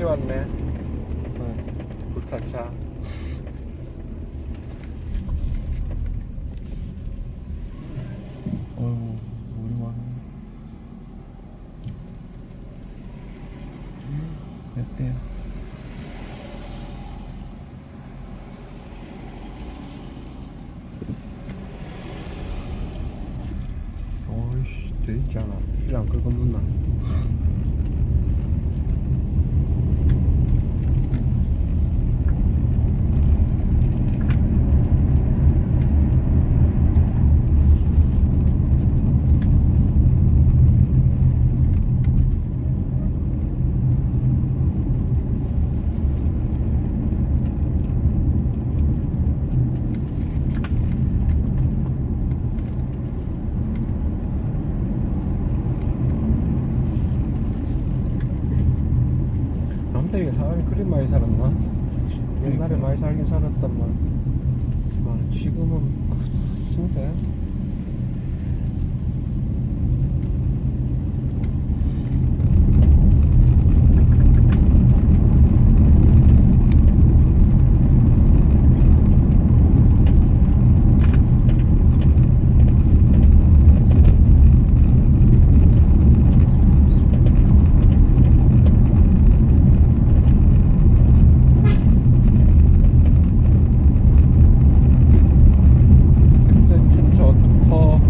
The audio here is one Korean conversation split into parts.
치웠네. 불타차. 어휴, 머리 와. 몇 대야? 어이씨, 돼 있잖아. 이랑 그거 묻나? 많이 살았나? 옛날에 많이 살긴 살았단만. 아, 지금은. 근데 참 좋고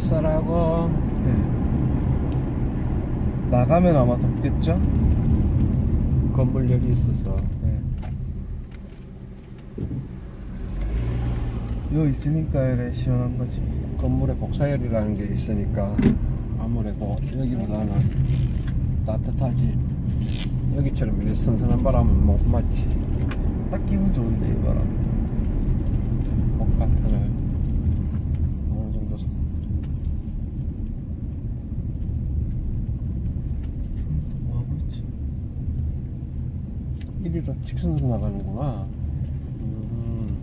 쌀쌀하고 네. 나가면 아마 덥겠죠? 건물열이 있어서 네. 요 있으니까 이래 시원한 거지. 건물에 복사열이라는 게 있으니까 아무래도 여기보다는 따뜻하지 여기처럼 이렇게 선선한 바람은 못 맞지 딱 기분 좋은데 이 바람. 바깥을 어느 정도 뭐 하고 있지? 이리로 직선으로 나가는구나 음.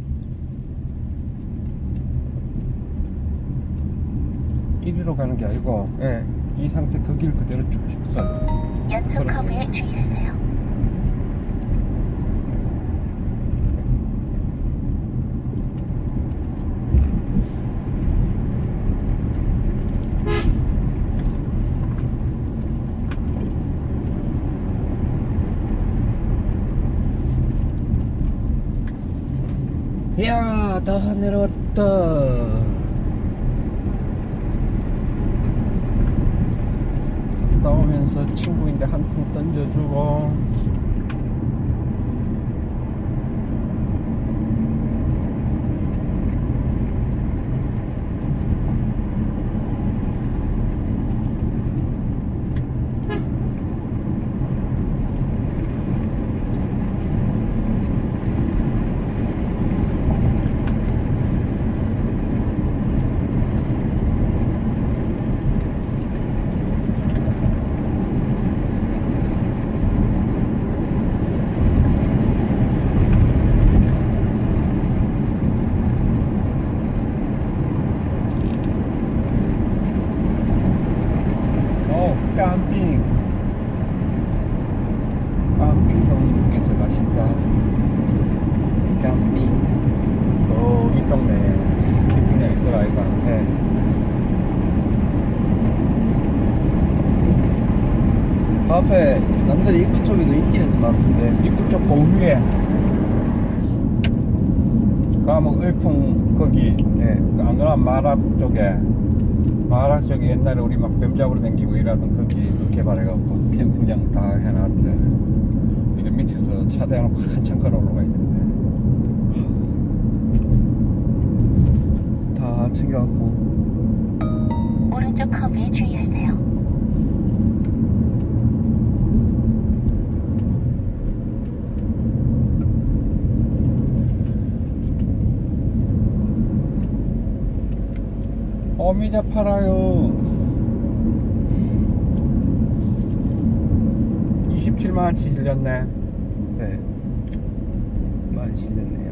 이리로 가는 게 아니고 네. 이 상태 그 길 그대로 쭉 직선 연속 커브에 주의하세요. 이야 다 내려왔다 갔다 오면서 친구인데 한 통 던져주고 어 캠핑 캠핑 동님께서 가신다 캠핑. 어이 동네 캠핑장 있더라 아이가 네. 그 앞에 남들이 입구 쪽에도 있기는 것 같은데. 입구 쪽 공유에 감옥 을풍 거기 네. 그 안그나 마락 쪽에 마락 쪽에 옛날에 우리 막 뱀 잡으러 다니고 이러던 거기 그 개발해갖고 캠핑장 다 해놨대 이제 밑에서 차 대놓고 한참 걸어 올라가 있는데 다 챙겨갖고. 오른쪽 커브에 주의하세요. 어미자 팔아요 27만원치 질렸네 네. 많이 실렸네요.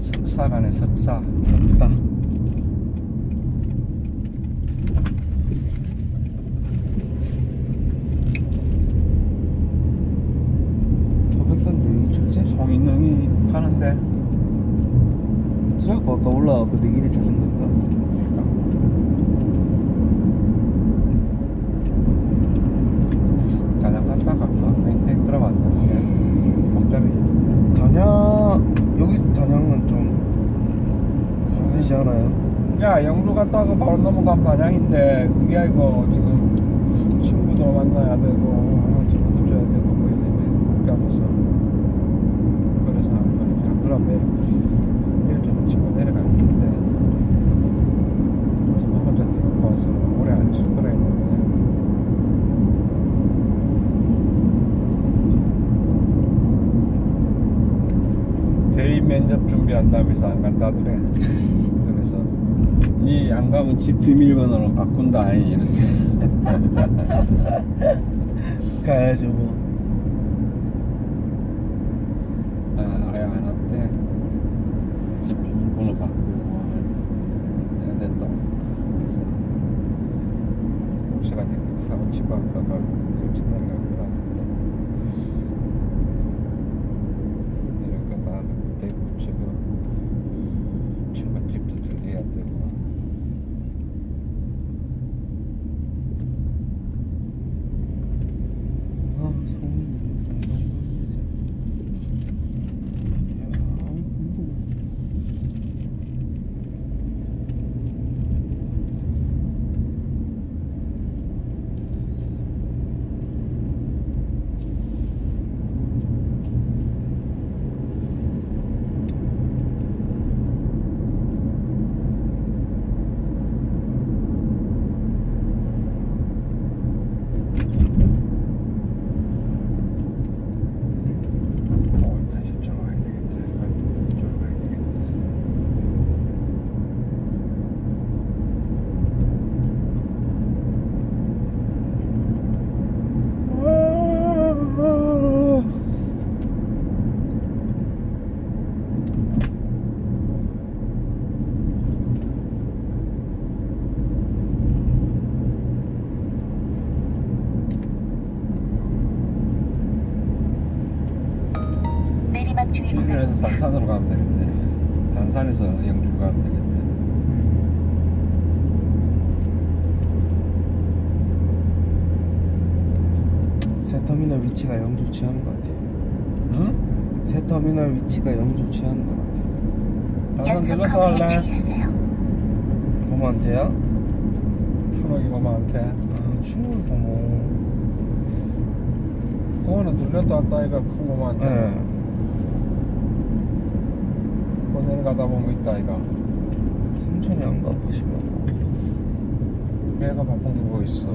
석사 가네 석사. 싸 소백산 내기 축제? 송인능이 파는데. 지라고 아까 올라가고 내기리 자전거가 단양 갔다 갈까? 근데 그럼 안 되는데 복잡해지는데 단양 여기 단양은 좀 힘들지 않아요? 야 영주 갔다가 바로 넘어가면 단양인데 그게 아니고 지금 친구도 만나야 되고 어, 친구도 줘야 되고 뭐 이게 복잡해서 그래서 안 그러지 안 그러면 내일 좀 친구 내려갈 텐데 그래서 뭐 혼자 뛰고 와서 오래 안 있을 거라 했는데. 대입 면접 준비한다면서 안 간다더래 니안 가면 집 비밀번호로 바꾼다. 아이 이렇게. 가야죠 뭐. 아, 아예 안 왔대. 집 비밀번호 바꾸고 해야 된다 그래서. 시간 되면 사고 치고 할까봐 일찍 내려갈 거라던데 내려가다가 대구 지금 처갓집도 들려야 되고 아, 송이네. 어, 일단 저쪽으로 가야 되겠다. 일단 이쪽으로 가야 되겠다. 길에서 구간입니다. 단산으로 가면 되겠네. 단산에서 영주로 가면 되겠네. 새 터미널 위치가 영 좋지 않은 것 같아. 응? 새 터미널 위치가 영 좋지 않은 것 같아. 단산 연속 들러서 할래? 주의하세요. 고만한테야? 추억이 고마한테. 아, 충을 고모. 그거는 들렸다 왔다 아이가 큰 고마한테. 예. 그거 내려가다 보면 있다 아이가. 삼촌이 안 바쁘시면. 배가 바쁜 게 뭐 있어.